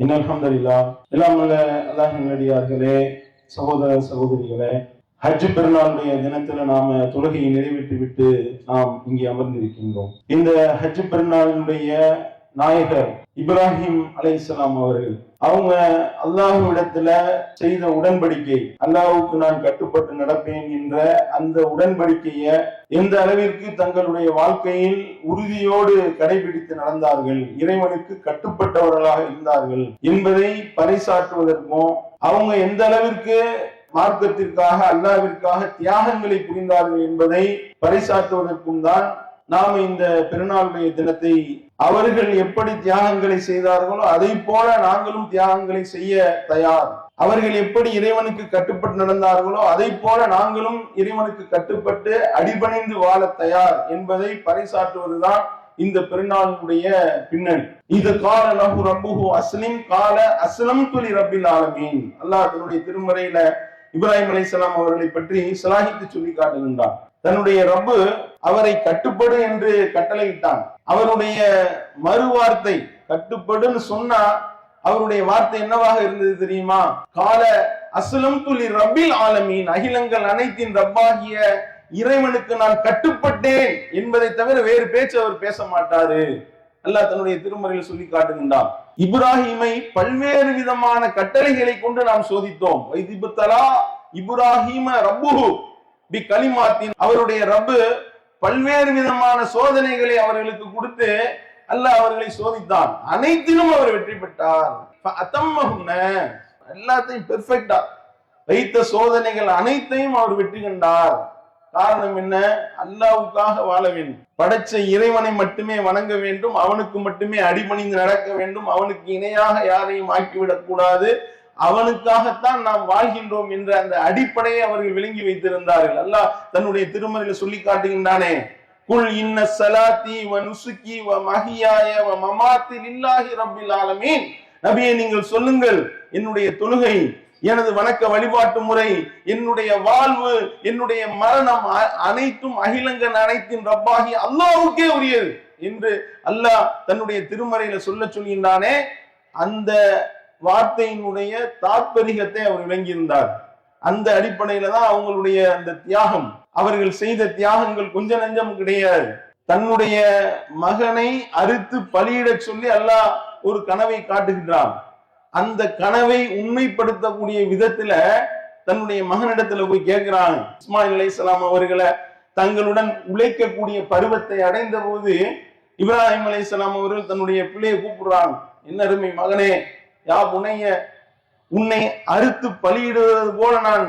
இன்னும் அல்ஹம்துலில்லா. எல்லாம் வல்ல அல்லாஹின் சகோதர சகோதரிகளே ஹஜ் பெருநாளுடைய தினத்துல நாம தொழுகையை நிறைவேற்றி விட்டு நாம் இங்கே அமர்ந்திருக்கின்றோம். இந்த ஹஜ் பெருநாளினுடைய நாயகர் இப்ராஹிம் அலைசலாம் அவர்கள். அவங்க அல்லாஹுவிடத்துல செய்த உடன்படிக்கை அல்லாஹுக்கு நான் கட்டுப்பட்டு நடப்பேன் என்ற அந்த உடன்படிக்கையை எந்த அளவிற்கு தங்களுடைய வாழ்க்கையில் உறுதியோடு கடைபிடித்து நடந்தார்கள் இறைவனுக்கு கட்டுப்பட்டவர்களாக இருந்தார்கள் என்பதை பறைசாற்றுவதற்கும் அவங்க எந்த அளவிற்கு மார்க்கத்திற்காக அல்லாவிற்காக தியாகங்களை புரிந்தார்கள் என்பதை பறைசாற்றுவதற்கும் தான் நாம் இந்த பெருநாளுடைய தினத்தை அவர்கள் எப்படி தியாகங்களை செய்தார்களோ அதை போல நாங்களும் தியாகங்களை செய்ய தயார். அவர்கள் எப்படி இறைவனுக்கு கட்டுப்பட்டு நடந்தார்களோ அதை போல நாங்களும் இறைவனுக்கு கட்டுப்பட்டு அடிபணிந்து வாழ தயார் என்பதை பறைசாற்றுவதுதான் இந்த பெருநாளுடைய பின்னணி. இது கால நபு ரப்புஹு அஸ்லிம் கால அஸ்லம் துலி ரப்பில் ஆலமீன். அல்லாஹ் தன்னுடைய திருமறையில இப்ராஹிம் அலைஹிஸ்ஸலாம் அவர்களை பற்றி சலாஹித்து சொல்லி காட்டுகின்றான். தன்னுடைய ரப்பு அவரை கட்டுப்படு என்று கட்டளையிட்டான். அவருடைய மறுவார்த்தை கட்டுப்படுன்னு சொன்னா அவருடைய வார்த்தை என்னவாக இருந்தது தெரியுமா? கால அசுலம் துளி ரப்பில் ஆலமீன் அகிலங்கள் அனைத்தின் ரப்பாகிய இறைவனுக்கு நான் கட்டுப்பட்டேன் என்பதை தவிர வேறு பேச்சு அவர் பேச மாட்டாரு. அல்லாஹ் தன்னுடைய திருமறையில் சொல்லி காட்டுகின்றான். இப்ராஹிமை பல்வேறு விதமான கட்டளைகளை கொண்டு நாம் சோதித்தோம். இப்ராஹிம ரப்புஹு. பி கலிமாத்தின் அவருடைய ரப்பு பல்வேறு விதமான சோதனைகளை அவர்களுக்கு கொடுத்து அல்லாஹ் அவர்களை சோதித்தான். அனைத்திலும் அவர் வெற்றி பெற்றார். அத்தம்மகுன்ன எல்லாத்தையும் பெர்ஃபெக்டா வைத்த சோதனைகள் அனைத்தையும் அவர் வெற்றி கண்டார். காரணம் என்ன? அல்லாவுக்காக வாழ வேண்டும். படைச்ச இறைவனை மட்டுமே வணங்க வேண்டும். அவனுக்கு மட்டுமே அடிபணிந்து நடக்க வேண்டும். அவனுக்கு இணையாக யாரையும் ஆக்கிவிடக் கூடாது அவனுக்காகத்தான் நாம் வாழ்கின்றோம் என்ற அந்த அடிப்படையை அவர்கள் விளங்கி வைத்திருந்தார்கள். அல்லாஹ் தன்னுடைய திருமறையில் சொல்லி காட்டுகின்றானே குல் இன்ன சலாத்தி வ நுசுக்கி வ மஹியாய வ மமாத்தி லில்லாஹி ரப்பில் ஆலமீன். நபியை நீங்கள் சொல்லுங்கள் என்னுடைய தொழுகை எனது வணக்க வழிபாட்டு முறை என்னுடைய வாழ்வு என்னுடைய மரணம் அ- அனைத்தும் அகிலங்கன் அனைத்தின் ரப்பாகி அல்லாஹ்வுக்கே உரியது. என்று அல்லாஹ் தன்னுடைய திருமறையில சொல்ல சொல்கின்றானே அந்த வார்த்தையினுடைய தாற்பரிகத்தை அவர் விளங்கியிருந்தார். அந்த அடிப்படையில தான் அவங்களுடைய அந்த தியாகம். அவர்கள் செய்த தியாகங்கள் கொஞ்ச நஞ்சம் கிடையாது. தன்னுடைய மகனை அறுத்து பலியிடச் சொல்லி அல்லாஹ் ஒரு கனவை காட்டுகின்றான். அந்த கனவை உண்மைப்படுத்தக்கூடிய விதத்துல தன்னுடைய மகனிடத்துல போய் கேட்கிறான். இஸ்மாயில் அலைஹிஸ்ஸலாம் அவர்களை தங்களுடன் உழைக்கக்கூடிய பருவத்தை அடைந்த போது இப்ராஹிம் அலைஹிஸ்ஸலாம் அவர்கள் தன்னுடைய பிள்ளையை கூப்பிடுறான் என்ன அருமை மகனே யா புனைய உன்னை அறுத்து பலியிடுவது போல நான்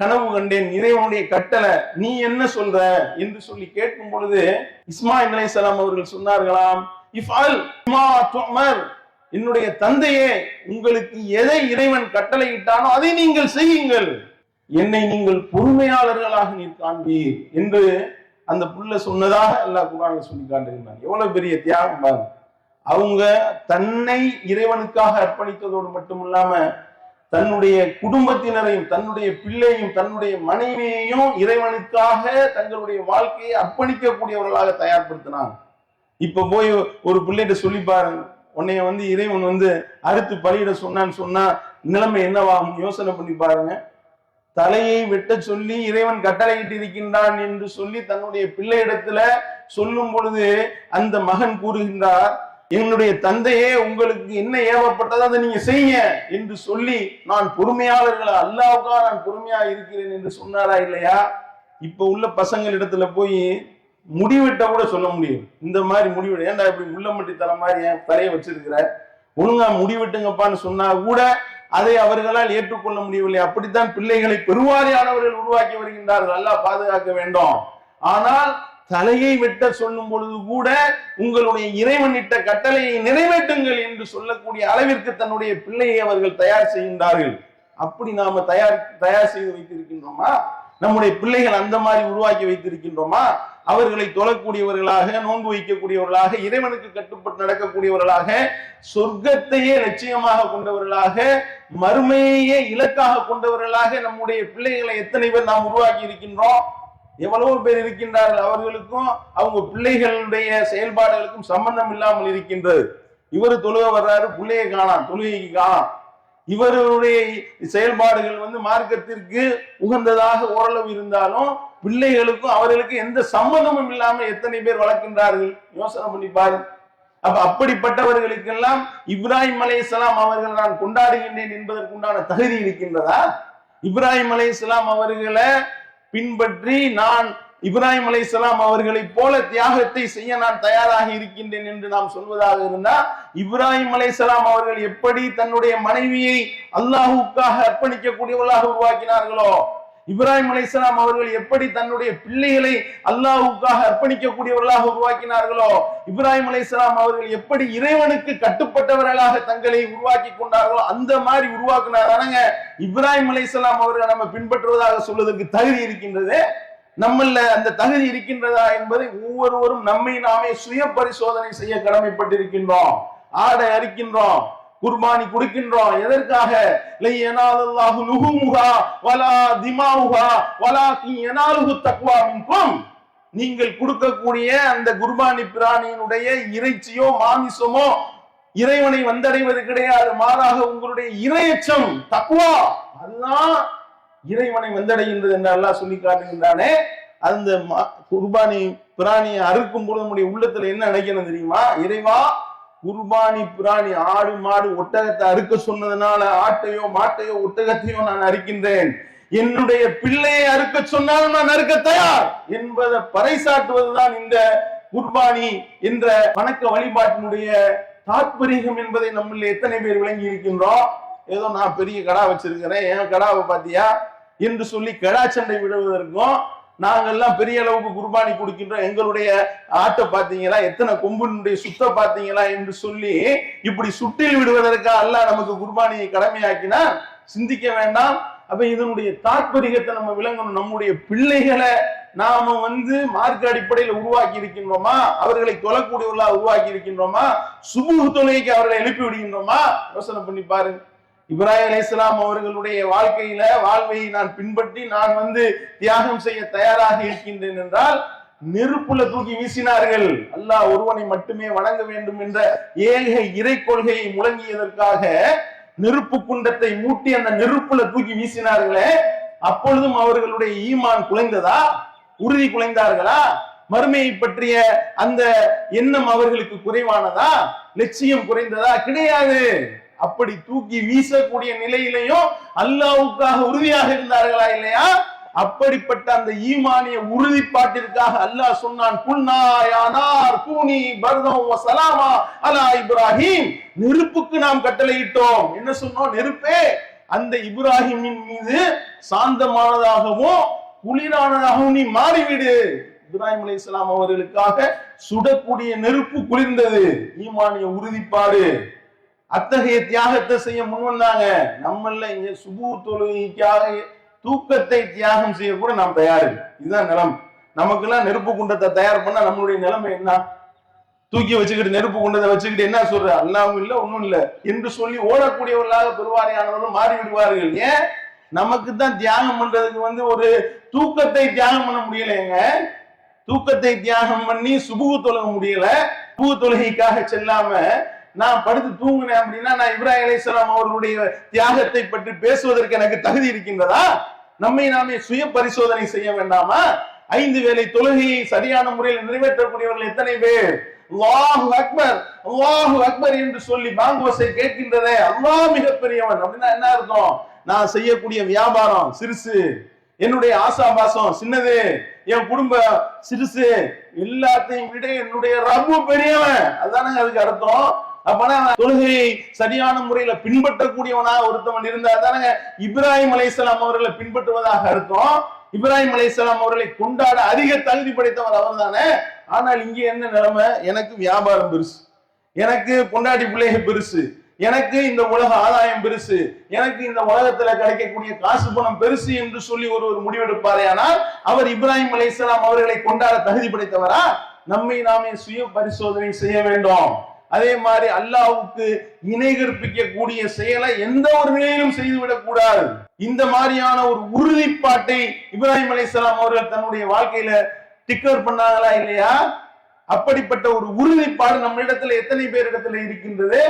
கனவு கண்டேன். இறைவனுடைய கட்டளை நீ என்ன சொல்ற? என்று சொல்லி கேட்கும் பொழுது இஸ்மாயில் சலாம் அவர்கள் சொன்னார்களாம் இஃபால் என்னுடைய தந்தையே உங்களுக்கு எதை இறைவன் கட்டளையிட்டானோ அதை நீங்கள் செய்யுங்கள். என்னை நீங்கள் பொறுமையாளர்களாக நீர் காண்பீர் என்று அந்த புள்ள சொன்னதாக எல்லா குரான்ல சொல்லி காட்டுகின்றான். எவ்வளவு பெரிய தியாகம் பாருங்க. அவங்க தன்னை இறைவனுக்காக அர்ப்பணித்ததோடு மட்டுமில்லாம தன்னுடைய குடும்பத்தினரையும் தன்னுடைய பிள்ளையும் தன்னுடைய மனைவியையும் இறைவனுக்காக தங்களுடைய வாழ்க்கையை அர்ப்பணிக்கக்கூடியவர்களாக தயார்படுத்தினாங்க. இப்ப போய் ஒரு பிள்ளைகிட்ட சொல்லி பாருங்க. உன்னைய வந்து இறைவன் வந்து அறுத்து பலியிட சொன்னான்னு சொன்னா நிலைமை என்னவாகும் யோசனை பண்ணி பாருங்க. தலையை வெட்ட சொல்லி இறைவன் கட்டளையிட்டு இருக்கின்றான் என்று சொல்லி தன்னுடைய பிள்ளையிடத்துல சொல்லும் பொழுது அந்த மகன் கூறுகின்றார் என்னுடைய தந்தையே உங்களுக்கு என்ன ஏவப்பட்டதோ அதை நீங்க செய்ய என்று சொல்லி நான் பொறுமையாளர்களா அல்லாவுக்காக நான் பொறுமையா இருக்கிறேன் என்று சொன்னாரா இல்லையா? இப்ப உள்ள பசங்கள் இடத்துல போய் முடிவெட்ட கூட சொல்ல முடியும். இந்த மாதிரி முடிவெட ஏன்டா இப்படி முள்ளம்பட்டி தர மாதிரி என் தலையை வச்சிருக்கிற? ஒழுங்கா முடிவெட்டுங்கப்பான்னு சொன்னா கூட அதை அவர்களால் ஏற்றுக்கொள்ள முடியவில்லை. அப்படித்தான் பிள்ளைகளை பெருவாரியானவர்கள் உருவாக்கி வருகின்றார்கள். நல்லா பாதுகாக்க வேண்டும். ஆனால் தலையை வெட்ட சொல்லும் பொழுது கூட உங்களுடைய இறைவனிட்ட கட்டளையை நிறைவேற்றுங்கள் என்று சொல்லக்கூடிய அளவிற்கு தன்னுடைய பிள்ளையை அவர்கள் தயார் செய்கின்றார்கள். அப்படி நாம தயார் தயார் செய்து வைத்திருக்கின்றோமா? நம்முடைய பிள்ளைகள் அந்த மாதிரி உருவாக்கி வைத்திருக்கின்றோமா? அவர்களை தொழக்கூடியவர்களாக நோன்பு வைக்கக்கூடியவர்களாக இறைவனுக்கு கட்டுப்பட்டு நடக்கக்கூடியவர்களாக சொர்க்கத்தையே லட்சியமாக கொண்டவர்களாக மறுமையே இலக்காக கொண்டவர்களாக நம்முடைய பிள்ளைகளை எத்தனை பேர் நாம் உருவாக்கி இருக்கின்றோம்? எவ்வளவு பேர் இருக்கின்றார்கள் அவர்களுக்கும் அவங்க பிள்ளைகளுடைய செயல்பாடுகளுக்கும் சம்பந்தம் இல்லாமல் இருக்கின்றது. இவர் தொழுக வர்றாரு பிள்ளையை காணாம் தொழுகைக்கு காணாம். இவருடைய செயல்பாடுகள் வந்து மார்க்கத்திற்கு உகந்ததாக ஓரளவு இருந்தாலும் பிள்ளைகளுக்கும் அவர்களுக்கு எந்த சம்பந்தமும் இல்லாமல் எத்தனை பேர் வளர்க்கின்றார்கள்? யோசனை பண்ணி பாரு அப்ப அப்படிப்பட்டவர்களுக்கெல்லாம் இப்ராஹிம் அலைஹிஸ்ஸலாம் அவர்கள் நான் கொண்டாடுகின்றேன் என்பதற்குண்டான தகுதி இருக்கின்றதா? இப்ராஹிம் அலைஹிஸ்ஸலாம் அவர்களை பின்பற்றி நான் இப்ராஹிம் அலைஹிஸ்ஸலாம் அவர்களைப் போல தியாகத்தை செய்ய நான் தயாராக இருக்கின்றேன் என்று நாம் சொல்வதாக இருந்தால் இப்ராஹிம் அலைஹிஸ்ஸலாம் அவர்கள் எப்படி தன்னுடைய மனைவியை அல்லாஹுக்காக அர்ப்பணிக்கக்கூடியவர்களாக உருவாக்கினார்களோ இப்ராஹிம் அலிஸ்லாம் அவர்கள் எப்படி தன்னுடைய பிள்ளைகளை அல்லாஹுக்காக அர்ப்பணிக்கக்கூடியவர்களாக உருவாக்கினார்களோ இப்ராஹிம் அலிஸ்லாம் அவர்கள் எப்படி இறைவனுக்கு கட்டுப்பட்டவர்களாக தங்களை உருவாக்கி கொண்டார்களோ அந்த மாதிரி உருவாக்குனாங்க இப்ராஹிம் அலிஸ்லாம் அவர்கள் நம்ம பின்பற்றுவதாக சொல்வதற்கு தகுதி இருக்கின்றது. நம்மள அந்த தகுதி இருக்கின்றதா என்பதை ஒவ்வொருவரும் நம்மை நாமே சுய பரிசோதனை செய்ய கடமைப்பட்டிருக்கின்றோம். ஆடை அரிக்கின்றோம். குர்பானி கொடுக்கின்றோம் எதற்காக? வலா தக்வா நீங்கள் கொடுக்கக்கூடிய அந்த குர்பானி பிராணியினுடைய இறைச்சியோ மாமிசமோ இறைவனை வந்தடைவது கிடையாது. மாறாக உங்களுடைய இறையச்சம் தக்குவா அதுதான் இறைவனை வந்தடைகின்றது என்று அல்லாஹ் சொல்லி காட்டுகின்றானே. அந்த குர்பானி பிராணியை அறுக்கும் பொழுது நம்முடைய உள்ளத்துல என்ன நினைக்கணும் தெரியுமா? இறைவா குர்பானி பிராணி ஆடு மாடு ஒட்டகத்தை அறுக்க சொன்னதுனால ஆட்டையோ மாட்டையோ ஒட்டகத்தையோ நான் அறுக்கின்றேன். என்னுடைய பிள்ளையை அறுக்க சொன்னாலும் நான் அறுக்க தயார் என்பதை பறைசாட்டுவதுதான் இந்த குர்பானி என்ற வணக்க வழிபாட்டினுடைய தாற்பரியம் என்பதை நம்மள எத்தனை பேர் விளங்கி இருக்கின்றோம் ஏதோ நான் பெரிய கடா வச்சிருக்கிறேன். என் கடாவை பாத்தியா என்று சொல்லி கடா சண்டை விடுவதற்கும் நாங்கெல்லாம் பெரிய அளவுக்கு குர்பானி கொடுக்கின்றோம். எங்களுடைய ஆட்டை பார்த்தீங்களா? எத்தனை கொம்பினுடைய சுத்த பார்த்தீங்களா என்று சொல்லி இப்படி சுட்டில் விடுவதற்காக அல்லாஹ் நமக்கு குர்பானியை கடமையாக்கினா சிந்திக்க வேண்டாம். அப்ப இதனுடைய தாற்பரியத்தை நம்ம விளங்கணும். நம்முடைய பிள்ளைகளை நாம வந்து மார்க்க அடிப்படையில் உருவாக்கி இருக்கின்றோமா? அவர்களை தொழக்கூடியவர்களா உருவாக்கி இருக்கின்றோமா? சுபுகு தொலைக்கு அவர்களை எழுப்பி விடுகின்றோமா? யோசனை பண்ணி பாருங்க. இப்ராஹிம் இஸ்லாம் அவர்களுடைய வாழ்க்கையில வாழ்வையை நான் பின்பற்றி நான் வந்து தியாகம் செய்ய தயாராக இருக்கின்றேன் என்றால் நெருப்புல தூக்கி வீசினார்கள். அல்லாஹ் ஒருவனை மட்டுமே வணங்க வேண்டும் என்ற ஏக இறை கொள்கையை முழங்கியதற்காக நெருப்பு குண்டத்தை மூட்டி அந்த நெருப்புல தூக்கி வீசினார்களே அப்பொழுதும் அவர்களுடைய ஈமான் குலைந்ததா? உறுதி குலைந்தார்களா? மறுமையை பற்றிய அந்த எண்ணம் அவர்களுக்கு குறைவானதா? லட்சியம் குறைந்ததா? கிடையாது. அப்படி தூக்கி வீசக்கூடிய நிலையிலையும் அல்லாவுக்காக உறுதியாக இருந்தார்களா இல்லையா? அப்படிப்பட்ட அந்த ஈமானிய உறுதிப்பாட்டிற்காக அல்லாஹ் சொன்னான் குல்நாயானார் கூனி பர்தம் சலாமா அலா இப்ராஹிம். நெருப்புக்கு நாம் கட்டளையிட்டோம். என்ன சொன்னோம்? நெருப்பே. அந்த இப்ராஹிமின் மீது சாந்தமானதாகவும் குளிரானதாகவும் நீ மாறிவிடு. இப்ராஹிம் அலைஹிஸ்ஸலாம் அவர்களுக்காக சுடக்கூடிய நெருப்பு குளிர்ந்தது. ஈமானிய உறுதிப்பாடு. அத்தகைய தியாகத்தை செய்ய முன் வந்தாங்க நம்மள இங்க சுபு தொழுகைக்காக தூக்கத்தை தியாகம் செய்ய கூட நாம் தயார் இதுதான் நிலம். நமக்கெல்லாம் நெருப்பு குண்டத்தை தயார் பண்ணா நம்மளுடைய நிலைமை என்ன? தூக்கி வச்சுக்கிட்டு நெருப்பு குண்டத்தை வச்சுக்கிட்டு என்ன சொல்ற? அல்லாவும் இல்ல ஒண்ணும் இல்ல. என்று சொல்லி ஓடக்கூடியவர்களாக பெருவாரியானவர்கள் மாறி விடுவார்கள் ஏன்? நமக்கு தான் தியாகம் பண்றதுக்கு வந்து ஒரு தூக்கத்தை தியாகம் பண்ண முடியலைங்க. தூக்கத்தை தியாகம் பண்ணி சுபுகு தொழுக முடியல. சுபு தொழுகைக்காக செல்லாம நான் படுத்து தூங்கினேன் அப்படின்னா நான் இப்ராஹிம் அலிஸ்லாம் அவர்களுடைய தியாகத்தை பற்றி பேசுவதற்கு எனக்கு தகுதி இருக்கின்றதா? நம்மை நாமே சுய பரிசோதனை செய்ய வேண்டாமா? ஐந்து வேளை தொழுகையை சரியான முறையில் நிறைவேற்றக்கூடியவர்கள் எத்தனை பேர்? அல்லாஹு அக்பர் அல்லாஹு அக்பர் என்று சொல்லி பாங்கோசை கேட்கின்றதே. அல்லாஹ் மிகப்பெரியவன். அப்படின்னா என்ன அர்த்தம்? நான் செய்யக்கூடிய வியாபாரம் சிறுசு. என்னுடைய ஆசாபாசம் சின்னது. என் குடும்பம் சிறுசு. எல்லாத்தையும் விட என்னுடைய ரப்பு பெரியவன். அதானங்க அதுக்கு அர்த்தம்? அப்பனா தொழுகையை சரியான முறையில பின்பற்றக்கூடியவனா ஒருத்தவன் இருந்தா தானே இப்ராஹிம் அலைசலாம் அவர்களை பின்பற்றுவதாக அர்த்தம். இப்ராஹிம் அலைஹிஸ்ஸலாம் அவர்களை கொண்டாட அதிக தகுதி படைத்தவர் அவர் தானே. ஆனால் இங்க என்ன நிலைமை? எனக்கு வியாபாரம் பெருசு. எனக்கு பொண்டாட்டி பிள்ளைகள் பெருசு. எனக்கு இந்த உலக ஆதாயம் பெருசு. எனக்கு இந்த உலகத்துல கிடைக்கக்கூடிய காசு பணம் பெருசு என்று சொல்லி ஒருவர் முடிவெடுப்பாரே ஆனால் அவர் இப்ராஹிம் அலைஹிஸ்ஸலாம் அவர்களை கொண்டாட தகுதி படைத்தவரா? நம்மை நாமே சுய பரிசோதனை செய்ய வேண்டும். அதே மாதிரி அல்லாவுக்கு இணை கற்பிக்கக்கூடிய செயலை எந்த ஒரு நிலையிலும் செய்துவிடக் கூடாது. இந்த மாதிரியான ஒரு உறுதிப்பாட்டை இப்ராஹிம் அலிஸ்லாம் அவர்கள் தன்னுடைய வாழ்க்கையில டிக்கர் பண்ணாங்களா இல்லையா? அப்படிப்பட்ட ஒரு உறுதிப்பாடு நம்ம இடத்துல எத்தனை பேர் இடத்துல இருக்கின்றது?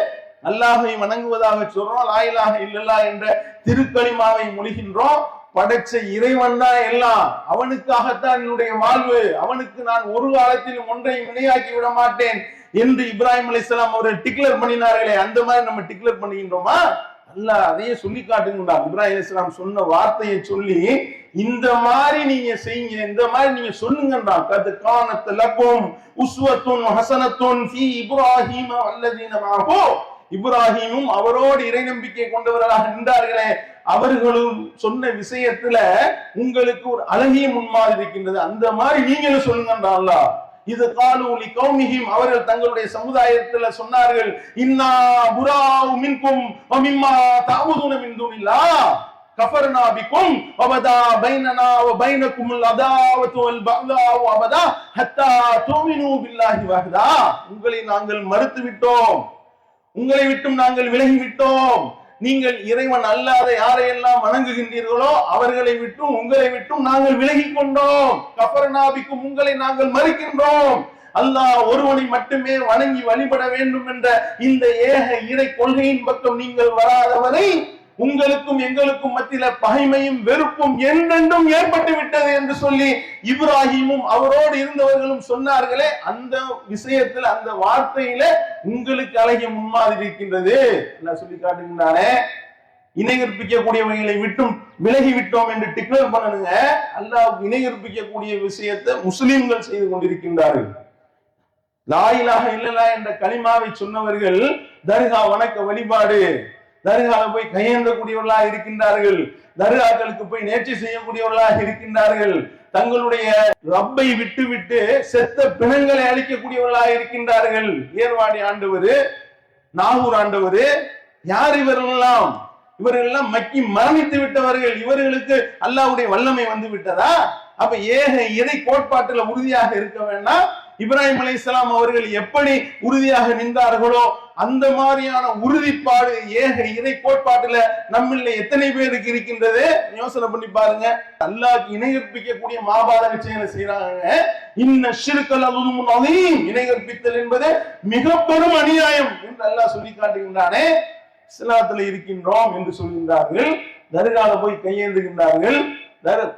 அல்லாஹை வணங்குவதாக சொல்றோம் லாயிலாக இல்லல்லா என்ற திருக்களிமாவை மொழிகின்றோம். படைச்ச இறைவன் தான் எல்லாம். அவனுக்காகத்தான் என்னுடைய வாழ்வு. அவனுக்கு நான் ஒரு காலத்திலும் ஒன்றை வினையாக்கி விட மாட்டேன். என்று இப்ராஹிம் அலைஹிஸ்ஸலாம் அவர்கள் டிக்ளர் பண்ணினார்களே அந்த மாதிரி நம்ம டிக்ளர் பண்ணுகின்றோமா அல்ல அதையே சொல்லி காட்டுங்கடா இப்ராஹிம் இஸ்லாம் சொன்ன வார்த்தையை சொல்லி இந்த மாதிரி நீங்க செய்யுங்க இந்த மாதிரி நீங்க சொல்லுங்கடா கது காணத்து லக்கும் உஸ்வத்துன் ஹசனத்துன் ஃபி இப்ராஹிம் வல்லதீன இப்ராஹிமும் இப்ராஹீமும் அவரோடு இறை நம்பிக்கை கொண்டவர்களாக நின்றார்களே. அவர்களும் சொன்ன விஷயத்துல உங்களுக்கு ஒரு அழகிய முன்மாதிரி இருக்கின்றது. அந்த மாதிரி நீங்களும் சொல்லுங்கன்றா அல்லாஹ். இது காலூலி கௌமிஹிம். அவர்கள் தங்களுடைய சமுதாயத்துல சொன்னார்கள் இன்னா புராவு மின்கும் வமிம்மா தாவுதுன மின் கஃபர்னா பிக்கும் வபதா பைனனா வ பைனக்கும் அதாவது அதாவத்து வல் அபதா ஹத்தா துமினு பில்லாஹி வஹதா. உங்களை நாங்கள் மறுத்து விட்டோம் உங்களை விட்டும் நாங்கள் விலகி விட்டோம் நீங்கள் இறைவன் அல்லாத யாரையெல்லாம் வணங்குகின்றீர்களோ அவர்களை விட்டும் உங்களை விட்டும் நாங்கள் விலகி கொண்டோம். கபர்நாபிக்கும் உங்களை நாங்கள் மறுக்கின்றோம். அல்லாஹ் ஒருவனை மட்டுமே வணங்கி வழிபட வேண்டும் என்ற இந்த ஏக இறை கொள்கையின் பக்கம் நீங்கள் வராதவரை உங்களுக்கும் எங்களுக்கும் மத்தியில பகைமையும் வெறுப்பும் என்றென்றும் ஏற்பட்டு விட்டது என்று சொல்லி இப்ராஹிமும் அவரோடு இருந்தவர்களும் சொன்னார்களே அந்த விஷயத்துல அந்த வார்த்தையில உங்களுக்கு அழகிய முன்மாதிரி இருக்கின்றது. எல்லாம் சொல்லி காட்டுகின்றானே இணைகற்பிக்கக்கூடியவைகளை விட்டும் விலகி விட்டோம் என்று டிக்ளேர் பண்ணணுங்க. அல்லாஹ் இணைகற்பிக்கக்கூடிய விஷயத்தை முஸ்லிம்கள் செய்து கொண்டிருக்கின்றார்கள். லாயிலாக இல்லலா என்ற களிமாவை சொன்னவர்கள் தர்கா வணக்க வழிபாடு தர்கால போய் கையேந்தக்கூடியவர்களாக இருக்கின்றார்கள். தர்காக்களுக்கு போய் நேர்ச்சி செய்யக்கூடியவர்களாக இருக்கின்றார்கள். தங்களுடைய ரப்பை விட்டு விட்டு செத்த பிணங்களை அழிக்கக்கூடியவர்களாக இருக்கின்றார்கள். ஏர்வாடி ஆண்டவர் நாகூர் ஆண்டவர் யார் இவர்களெல்லாம்? இவரெல்லாம் மக்கி மரணித்து விட்டவர்கள். இவர்களுக்கு அல்லாஹ்வுடைய வல்லமை வந்து விட்டதா? அப்ப ஏக எதை கோட்பாட்டுல உறுதியாக இருக்க வேண்டாம். இப்ராஹிம் அலைஹிஸ்ஸலாம் அவர்கள் எப்படி உறுதியாக நின்றார்களோ அந்த மாதிரியான உறுதிப்பாடு ஏக இறை கோட்பாட்டுல நம்மள எத்தனை பேருக்கு இருக்கின்றது? யோசனை பண்ணி பாருங்க. அல்லாஹ்க்கு இணையற்பிக்கக்கூடிய மாபாத விஷயங்களை செய்யறாங்க இன்ன சிறுக்கள் அதுவும் அதையும் இணையற்பித்தல் என்பது மிக பெரும் அநியாயம் என்று அல்லாஹ் சொல்லி காட்டுகின்றானே இஸ்லாத்துல இருக்கின்றோம் என்று சொல்கின்றார்கள். தர்கால போய் கையேந்துகின்றார்கள்.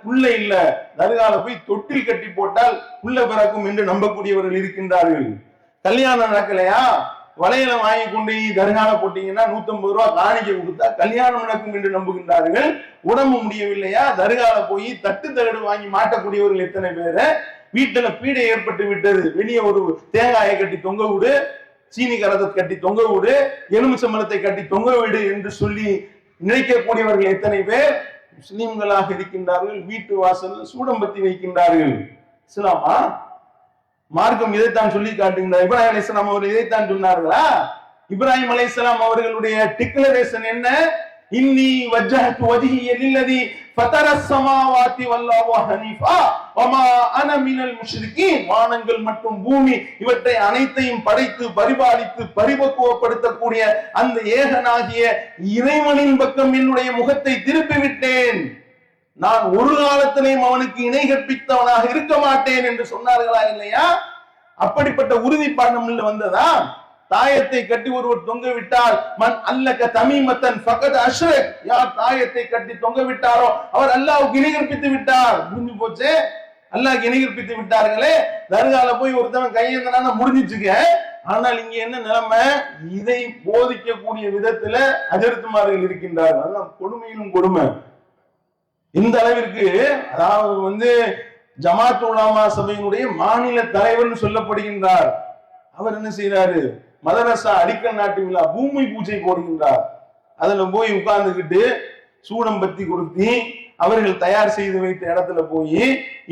புள்ள இல்ல. தர்கால போய் தொட்டில் கட்டி போட்டால் புள்ள பிறக்கும் என்று நம்பக்கூடியவர்கள் இருக்கின்றார்கள். கல்யாணம் நடக்கலையா? வளையல வாங்கி கொண்டு போய் தர்கால போட்டீங்கன்னா நூத்தம்பது ரூபா காணிக்க கொடுத்தா கல்யாணம் நடக்கும் என்று நம்புகின்றார்கள். உடம்பு முடியவில்லையா? தர்கால போய் தட்டு தகடு வாங்கி மாட்டக்கூடியவர்கள் எத்தனை பேரு? வீட்டுல பீடை ஏற்பட்டு விட்டது. வெளியே ஒரு தேங்காயை கட்டி தொங்க விடு. சீனி கரத்தை கட்டி தொங்க விடு. எலுமிச்சம்பழத்தை கட்டி தொங்க விடு என்று சொல்லி நினைக்கக்கூடியவர்கள் எத்தனை பேர்? முஸ்லிம்களாக இருக்கின்றார்கள் வீட்டு வாசல் சூடம்பத்தி வைக்கின்றார்கள். இஸ்லாமா மார்க்கம் இதைத்தான் சொல்லி காட்டுகின்றார். இப்ராஹிம் அலைஹிஸ்ஸலாம் அவர்கள் இதைத்தான் சொன்னார்களா? இப்ராஹிம் அலைஹிஸ்ஸலாம் அவர்களுடைய டிக்ளரேஷன் என்ன? இன்னி வஜ்ஜஹத்து வஜ்ஹிய லில்லதி ஃபதர ஸமாவாதி வல்லாஹு ஹனீஃபா வமா அன மினல் முஷ்ரிகீன். வானங்கள் மற்றும் பூமி இவற்றை அனைத்தையும் படைத்து பரிபாலித்து பரிபக்குவப்படுத்தக்கூடிய அந்த ஏகனாகிய இறைவனின் பக்கம் என்னுடைய முகத்தை திருப்பி விட்டேன் நான் ஒரு காலத்திலையும் அவனுக்கு இணை கற்பித்தவனாக இருக்க மாட்டேன் என்று சொன்னார்களா இல்லையா? அப்படிப்பட்ட உறுதிப்பாடு நம்மள வந்ததா? தாயத்தை கட்டி ஒருவர் தொங்க விட்டால் மண் அல்லக தமிமத்தன் பகத் அஷ்ரக். யார் தாயத்தை கட்டி தொங்க விட்டாரோ அவர் அல்லாவுக்கு இணைகற்பித்து விட்டார். முடிஞ்சு போச்சே? அல்லாஹ் இணைகற்பித்து விட்டார்களே. தர்கால போய் ஒருத்தவன் கையெழுந்தனா முடிஞ்சிச்சுங்க. ஆனால் இங்க என்ன நிலைமை? இதை போதிக்கக்கூடிய விதத்துல அதிர்த்துமார்கள் இருக்கின்றார்கள். அதான் கொடுமையிலும் கொடுமை. இந்த அளவிற்கு அதாவது வந்து ஜமாத் உலாமா சபையினுடைய மாநில தலைவர்னு சொல்லப்படுகின்றார். அவர் என்ன செய்யறாரு மதரசா அடிக்கல் நாட்டு விழா பூமி பூஜை போடுகின்றார். அதுல போய் உட்கார்ந்துகிட்டு சூடம் பத்தி கொடுத்தி அவர்கள் தயார் செய்து வைத்த இடத்துல போய்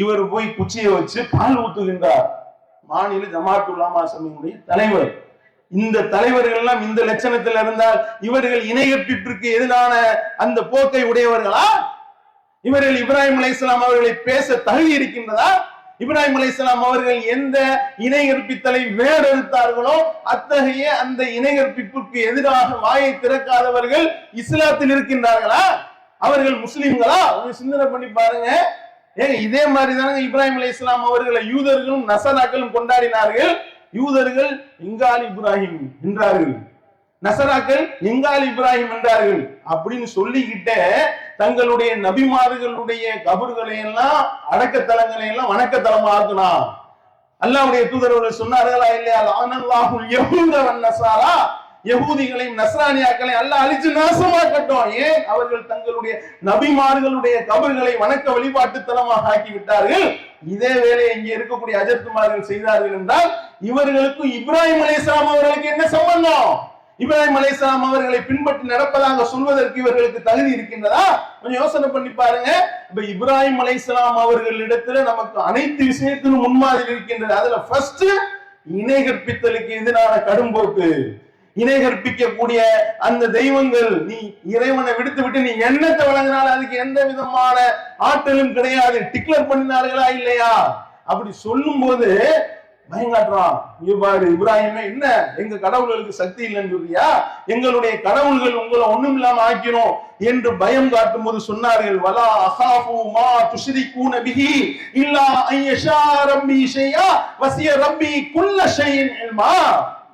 இவர் போய் குச்சியை வச்சு பால் ஊத்துகின்றார். மாநில ஜமாத் உலாமா சபையினுடைய தலைவர். இந்த தலைவர்கள் எல்லாம் இந்த லட்சணத்தில் இருந்தால் இவர்கள் இணையப்பிற்கு எதிரான அந்த போக்கை உடையவர்களா? இவர்கள் இப்ராஹிம் அலைஹிஸ்ஸலாம் அவர்களை பேச தகுதி இருக்கின்றதா? இப்ராஹிம் அலைஹிஸ்ஸலாம் அவர்கள் எந்த இணை கற்பித்தலை வேறெடுத்தார்களோ அத்தகைய அந்த இணை கற்பிப்புக்கு எதிராக வாயை திறக்காதவர்கள் இஸ்லாத்தில் இருக்கின்றார்களா? அவர்கள் முஸ்லிம்களா? கொஞ்சம் சிந்தனை பண்ணி பாருங்க. ஏங்க இதே மாதிரி தானங்க இப்ராஹிம் அலி இஸ்லாம் அவர்களை யூதர்களும் நசராக்களும் கொண்டாடினார்கள். யூதர்கள் இங்கால் இப்ராஹிம் என்றார்கள். நசராக்கள் எங்கால் இப்ராஹிம் என்றார்கள் அப்படின்னு சொல்லிக்கிட்டே தங்களுடைய நபிமார்களுடைய கபர்களை எல்லாம் அடக்கத்தலங்களை எல்லாம் வணக்கத்தலமா ஆக்கணும் அல்லாவுடைய தூதரவர்கள் சொன்னார்களா இல்லையா? லானல்லாஹுல் யஹூத நசாரா. நஸாரா யகூதிகளையும் நஸ்ரானியாக்களையும் அல்லாஹ் அழிச்சு நாசமாக்கட்டும். ஏன்? அவர்கள் தங்களுடைய நபிமார்களுடைய கபர்களை வணக்க வழிபாட்டு தலமாக ஆக்கி விட்டார்கள் இதே வேலையை இங்கே இருக்கக்கூடிய அஜத்துமார்கள் செய்தார்கள் என்றால் இவர்களுக்கும் இப்ராஹிம் அலிஸ்லாம் அவர்களுக்கு என்ன சம்பந்தம்? இப்ராஹிம் அலைஹிஸ்ஸலாம் அவர்களை பின்பற்றி நடப்பதாக சொல்வதற்கு இவர்களுக்கு தகுதி இருக்கின்றதா? கொஞ்சம் யோசனை பண்ணி பாருங்க. இப்ப இப்ராஹிம் அலைஹிஸ்ஸலாம் அவர்களிடத்துல நமக்கு அனைத்து விஷயத்திலும் முன்மாதிரி இருக்கின்றது. அதுல ஃபர்ஸ்ட் இணை கற்பித்தலுக்கு எதிரான கடும்போக்கு. இணை கற்பிக்கக்கூடிய அந்த தெய்வங்கள் நீ இறைவனை விடுத்து விட்டு நீ எண்ணத்தை வழங்கினாலும் அதுக்கு எந்த விதமான ஆற்றலும் கிடையாது. டிக்ளேர் பண்ணினார்களா இல்லையா? அப்படி சொல்லும் போது பயங்காட்டுறான் இவ்வாறு இப்ராஹிமே என்ன? எங்க கடவுள்களுக்கு சக்தி இல்லைன்னு சொல்றியா? எங்களுடைய கடவுள்கள் உங்களை ஒண்ணும் இல்லாம ஆக்கிறோம் என்று பயம் காட்டும் போது சொன்னார்கள் வலா அஹாஃபு மா துஷ்ரிகூன பிஹி இல்லா ஐயஷா ரப்பி ஷையா வசிய ரப்பி குல்ல ஷையின் இல்மா.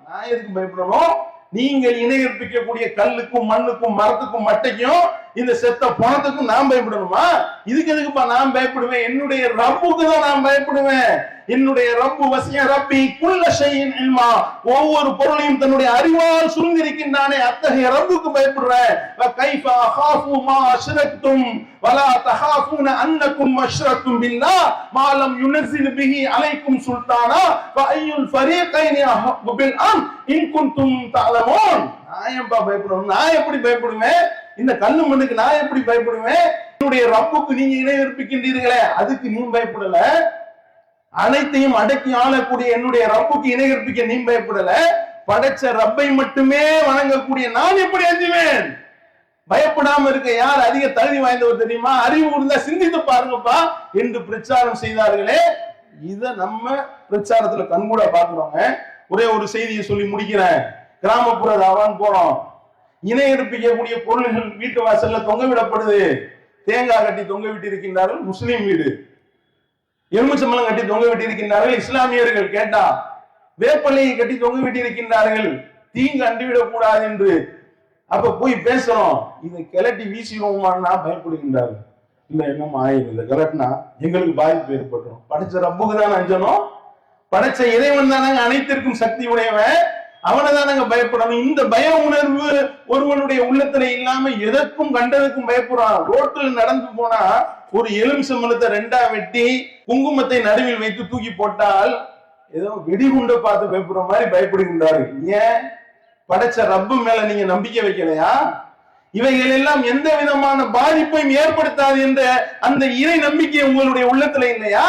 நான் எதுக்கு பயப்படணும்? நீங்கள் இணையற்பிக்கக்கூடிய கல்லுக்கும் மண்ணுக்கும் மரத்துக்கும் மட்டைக்கும் இந்த செத்த பணத்துக்கும் நான் பயப்படணுமா? இதுக்கு எதுக்குப்பா நான் பயப்படுவேன்? என்னுடைய ரப்புக்கு தான் நான் பயப்படுவேன். என்னுடைய ரப்பு வசிய ரப்பி குள்ள ஷையின் இல்மா. ஒவ்வொரு பொருளையும் தன்னுடைய அறிவால் சூழ்ந்திருக்கின்றானே அத்தகைய ரப்புக்கு பயப்படுறேன். கைஃப அகாஃபு மா அஷ்ரக்தும் வலா தகாஃபூன அன்னக்கும் அஷ்ரக்தும் பில்லா. மாலம் யுனஸில் பிஹி அலைக்கும் சுல்தானா. ஃபஅய்யுல் ஃபரீகைனி அஹப்பு பில் அம். இன் குன்தும் தஅலமூன். நான் ஏன்பா பயப்படணும் நான் எப்படி பயப்படுவேன்? இந்த கல்லு மண்ணுக்கு நான் எப்படி பயப்படுவேன்? என்னுடைய ரப்புக்கு நீங்க இணைப்பிக்கின்றீர்களே அதுக்கு நீ பயப்படல. அனைத்தையும் அடக்கி ஆளக்கூடிய என்னுடைய ரப்புக்கு இணை கற்பிக்க நீ பயப்படல. படைச்ச ரப்பை மட்டுமே வணங்கக்கூடிய நான் எப்படி அஞ்சுவேன்? பயப்படாம இருக்க யார் அதிக தகுதி வாய்ந்தவர் தெரியுமா? அறிவு இருந்தா சிந்தித்து பாருங்கப்பா என்று பிரச்சாரம் செய்தார்களே. இத நம்ம பிரச்சாரத்துல கண்கூட பாக்குறோங்க ஒரே ஒரு செய்தியை சொல்லி முடிக்கிறேன். கிராமப்புற தாவான் போறோம். இணை எடுப்பிக்கக்கூடிய பொருள்கள் வீட்டு வாசல்ல தொங்க விடப்படுது தேங்காய் கட்டி தொங்க விட்டு இருக்கின்றார்கள் முஸ்லீம் வீடு. எலுமிச்சம்பழம் கட்டி தொங்க விட்டு இருக்கின்றார்கள் இஸ்லாமியர்கள் கேட்டா வேப்பலையை கட்டி தொங்க விட்டு இருக்கின்றார்கள் தீங்கு அண்டிவிடக் கூடாது என்று. அப்ப போய் பேசுறோம். இதை கிளட்டி வீசிடுவோமான்னா பயப்படுகின்றார்கள். இல்ல என்னமா ஆயிடும் இதை கிளட்டினா எங்களுக்கு பாதிப்பு ஏற்பட்டுரும். படைச்ச ரப்புக்கு தான் அஞ்சனும் படைச்ச இறைவன் தானே அனைத்திற்கும் சக்தி உடையவன். அவனை தானங்க பயப்படணும் இந்த பய உணர்வு ஒருவனுடைய உள்ளத்துல இல்லாம எதற்கும் கண்டதுக்கும் பயப்படுறான் ரோட்டில் நடந்து போனா ஒரு எலும்பு சம்பளத்தை ரெண்டா வெட்டி குங்குமத்தை நடுவில் வைத்து தூக்கி போட்டால் ஏதோ வெடிகுண்டை பார்த்து பயப்படுற மாதிரி பயப்படுகின்றாரு ஏன்? படைச்ச ரப்பு மேல நீங்க நம்பிக்கை வைக்கலையா? இவைகள் எல்லாம் எந்த விதமான பாதிப்பையும் ஏற்படுத்தாது என்ற அந்த இறை நம்பிக்கை உங்களுடைய உள்ளத்துல இல்லையா?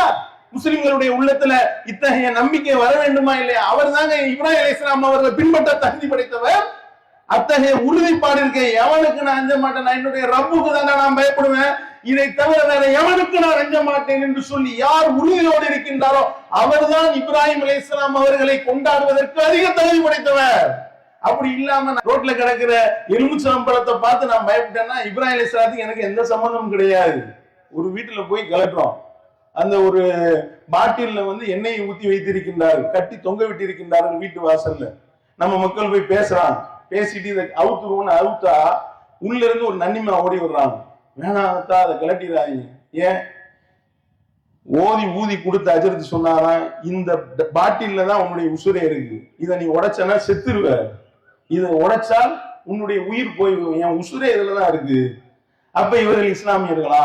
முஸ்லிம்களுடைய உள்ளத்துல இத்தகைய நம்பிக்கை வர வேண்டுமா இல்லையா? அவர் தாங்க இப்ராஹிம் இஸ்லாம் அவர்களை பின்பற்ற தகுதி படைத்தவர். அத்தகைய உறுதிப்பாடு இருக்க எவனுக்கு நான் அஞ்ச மாட்டேன்? நான் என்னுடைய ரப்புக்கு தாங்க நான் பயப்படுவேன். இதை தவிர வேற எவனுக்கு நான் அஞ்ச மாட்டேன் என்று சொல்லி யார் உறுதியோடு இருக்கின்றாரோ அவர்தான் இப்ராஹிம் அலைஹிஸ்ஸலாம் அவர்களை கொண்டாடுவதற்கு அதிக தகுதி படைத்தவர். அப்படி இல்லாம நான் ரோட்ல கிடக்கிற எலுமிச்சம்பழத்தை பார்த்து நான் பயப்பட்டேன்னா இப்ராஹிம் இஸ்லாத்துக்கு எனக்கு எந்த சம்பந்தமும் கிடையாது. ஒரு வீட்டுல போய் கலட்டுறோம். அந்த ஒரு பாட்டில்ல வந்து எண்ணெயை ஊத்தி வைத்திருக்கின்றார்கள் கட்டி தொங்க விட்டிருக்கின்றார்கள் வீட்டு வாசல்ல. நம்ம மக்கள் போய் பேசுறாங்க பேசிட்டு இதை அவுத்துருவோம்னு அவுத்தா உள்ள இருந்து ஒரு நன்னிமா ஓடி விடுறாங்க வேணாத்தா அதை கிளட்டிடாதீங்க ஏன்? ஓதி ஊதி கொடுத்து அஜரத்து சொன்னாராம் இந்த பாட்டில்ல தான் உன்னுடைய உசுரே இருக்கு. இதை நீ உடைச்சனா செத்துருவ. இதை உடைச்சால் உன்னுடைய உயிர் போயிடும். என் உசுரே இதுல தான் இருக்கு. அப்ப இவர்கள் இஸ்லாமியர்களா?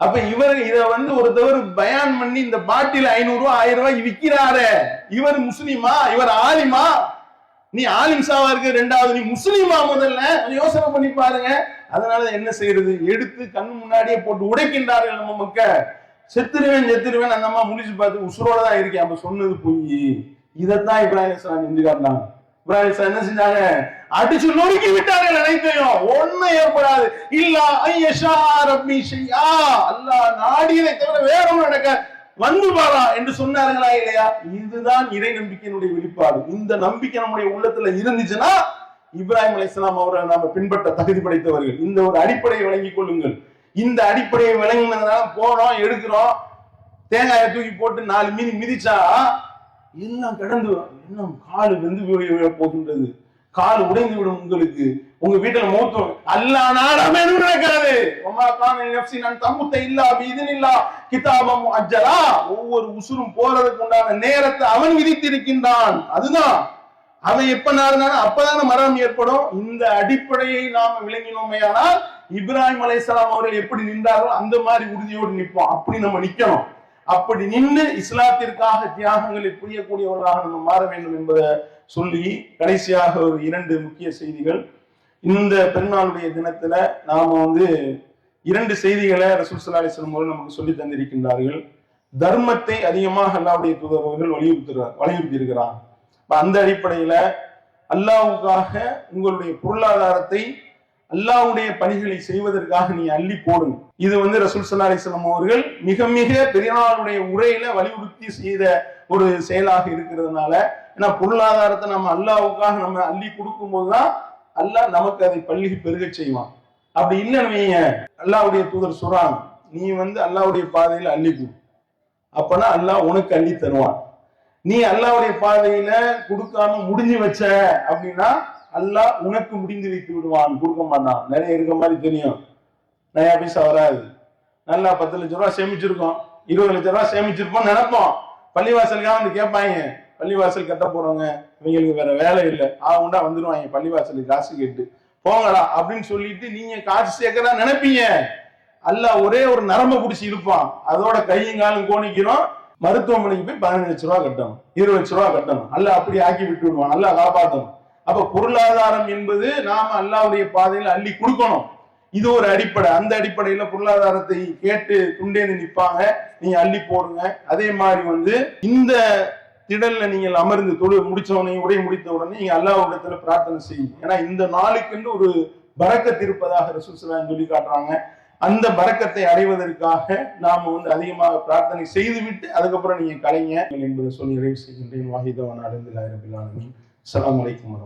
அப்ப இவர் இத வந்து ஒருத்தவர் பயான் பண்ணி இந்த பாட்டில் ஐநூறு ரூபாய் ஆயிரம் ரூபாய் விக்கிறாரே. இவர் முஸ்லிமா? இவர் ஆலிமா? நீ ஆலிம் சாவா ரெண்டாவது நீ முஸ்லீமா முதல்ல? யோசனை பண்ணி பாருங்க. அதனால என்ன செய்யறது? எடுத்து கண் முன்னாடியே போட்டு உடைக்கின்றார்கள் நம்ம மக்க செத்துருவேன் செத்துருவேன் அந்த அம்மா முடிச்சு பார்த்து உசுரோட தான் இருக்கேன். அப்ப சொன்னது பொய். இதைத்தான் இப்ராஹிம் இஸ்லாம் செஞ்சு காட்டினாங்க என்ன செஞ்சாங்க? அடிச்சு நொறுக்கி விட்டார்கள் அனைத்தையும். ஒண்ணு ஏற்படாது. இல்லா ஐயஷா ரப்பி ஷையா. அல்லாஹ் நாடியதை தவிர வேற ஒண்ணு நடக்க வந்து பாரா என்று சொன்னார்களா இல்லையா? இதுதான் இறை நம்பிக்கையினுடைய வெளிப்பாடு. இந்த நம்பிக்கை நம்முடைய உள்ளத்துல இருந்துச்சுன்னா இப்ராஹிம் அலைஹிஸ்ஸலாம் அவரை நாம பின்பற்ற தகுதி படைத்தவர்கள். இந்த ஒரு அடிப்படையை வழங்கிக் கொள்ளுங்கள். இந்த அடிப்படையை விளங்கினதுனால போறோம் எடுக்கிறோம். தேங்காயை தூக்கி போட்டு நாலு மீதி மிதிச்சா எல்லாம் கடந்து இன்னும் காலு வெந்து விழ- போகின்றது. கால் உடைந்து விடும் உங்களுக்கு. உங்க வீட்டுல மூத்தம் அல்லா நாடமே நடக்கிறது? நான் தம்முத்த இல்லா இதுனில்லா இல்லா கிதாபம் அஜலா ஒவ்வொரு உசுரும் போறதுக்கு உண்டான நேரத்தை அவன் விதித்திருக்கின்றான். அதுதான். அவன் எப்ப நாடுனாலும் அப்பதான மரணம் ஏற்படும். இந்த அடிப்படையை நாம விளங்கினோமையானால் இப்ராஹிம் அலை அவர்கள் எப்படி நின்றார்களோ அந்த மாதிரி உறுதியோடு நிற்போம். அப்படி நம்ம நிக்கணும். அப்படி நின்று இஸ்லாத்திற்காக தியாகங்களை புரியக்கூடியவர்களாக நம்ம மாற வேண்டும் என்பதை சொல்லி கடைசியாக ஒரு இரண்டு முக்கிய செய்திகள். இந்த பெருநாளுடைய தினத்துல நாம வந்து இரண்டு செய்திகளை ரசூல் ஸல்லல்லாஹு அவர்கள் நமக்கு சொல்லி தந்திருக்கின்றார்கள். தர்மத்தை அதிகமாக அல்லாஹ்வுடைய தூதரவர்கள் வலியுறுத்துகிறார் வலியுறுத்தி இருக்கிறார் அந்த அடிப்படையில அல்லாஹ்வுக்காக உங்களுடைய பொருளாதாரத்தை அல்லாஹ்வுடைய பணிகளை செய்வதற்காக நீ அள்ளி போடுங்க இது வந்து ரசூல் சல்லா அலிஸ்லாம் அவர்கள் மிக மிக பெரியனாருடைய உரையில வலியுறுத்தி செய்த ஒரு செயலாக இருக்கிறதுனால ஏன்னா பொருளாதாரத்தை நம்ம அல்லாவுக்காக நம்ம அள்ளி கொடுக்கும் போதுதான் அல்லாஹ் நமக்கு அதை பள்ளி பெருகச் செய்வான். அப்படி இல்லைன்னு அல்லாவுடைய அல்லாஹ்வுடைய தூதர் சொல்றான் நீ வந்து அல்லாவுடைய பாதையில அள்ளி கொடு. அப்பனா அல்லாஹ் உனக்கு அள்ளி தருவான். நீ அல்லாவுடைய பாதையில கொடுக்காம முடிஞ்சு வச்ச அப்படின்னா அல்லாஹ் உனக்கு முடிந்து வைத்து விடுவான். கொடுக்க மாட்டான். நிறைய இருக்க மாதிரி தெரியும். நிறைய பைசா வராது. நல்லா பத்து லட்ச ரூபா சேமிச்சிருக்கோம். இருபது லட்ச ரூபா சேமிச்சிருப்போம் நினைப்போம். பள்ளிவாசலுக்காக வந்து கேட்பாங்க. பள்ளிவாசல் கட்ட போறவங்க இவங்களுக்கு வேற வேலை இல்லை. ஆகுண்டா வந்துருவாங்க. பள்ளிவாசலுக்கு காசு கேட்டு. போங்கடா அப்படின்னு சொல்லிட்டு நீங்க காசு சேர்க்கறதா நினைப்பீங்க. அல்ல ஒரே ஒரு நரம்பு பிடிச்சி இருப்பான் அதோட கையும் காலும் கோணிக்கிறோம். மருத்துவமனைக்கு போய் பதினஞ்சு லட்ச ரூபா கட்டணும். இருபது லட்ச ரூபா கட்டணும். அல்ல அப்படி ஆக்கி விட்டு விடுவான். நல்லா காப்பாற்றணும் அப்ப பொருளாதாரம் என்பது நாம அல்லாவுடைய பாதையில அள்ளி கொடுக்கணும். இது ஒரு அடிப்படை. அந்த அடிப்படையில பொருளாதாரத்தை கேட்டு துண்டேந்து நிப்பாங்க. நீங்க அள்ளி போடுங்க. அதே மாதிரி வந்து இந்த திடல்ல நீங்கள் அமர்ந்து தொழு முடிச்ச உடைய முடித்த உடனே நீங்க அல்லாவிடத்துல பிரார்த்தனை செய்யுங்க. ஏன்னா இந்த நாளுக்குன்னு ஒரு பறக்கத்து இருப்பதாக ரசூலுல்லாஹி சொல்லி காட்டுறாங்க. அந்த பறக்கத்தை அடைவதற்காக நாம வந்து அதிகமாக பிரார்த்தனை செய்துவிட்டு அதுக்கப்புறம் நீங்க கலைங்க. என்பதை சொல்லி நிறைவு செய்கின்றேன். வாஹிதவன் அடைந்தில் ரபில் ஆலமீன். அஸ்ஸலாமு அலைக்கும்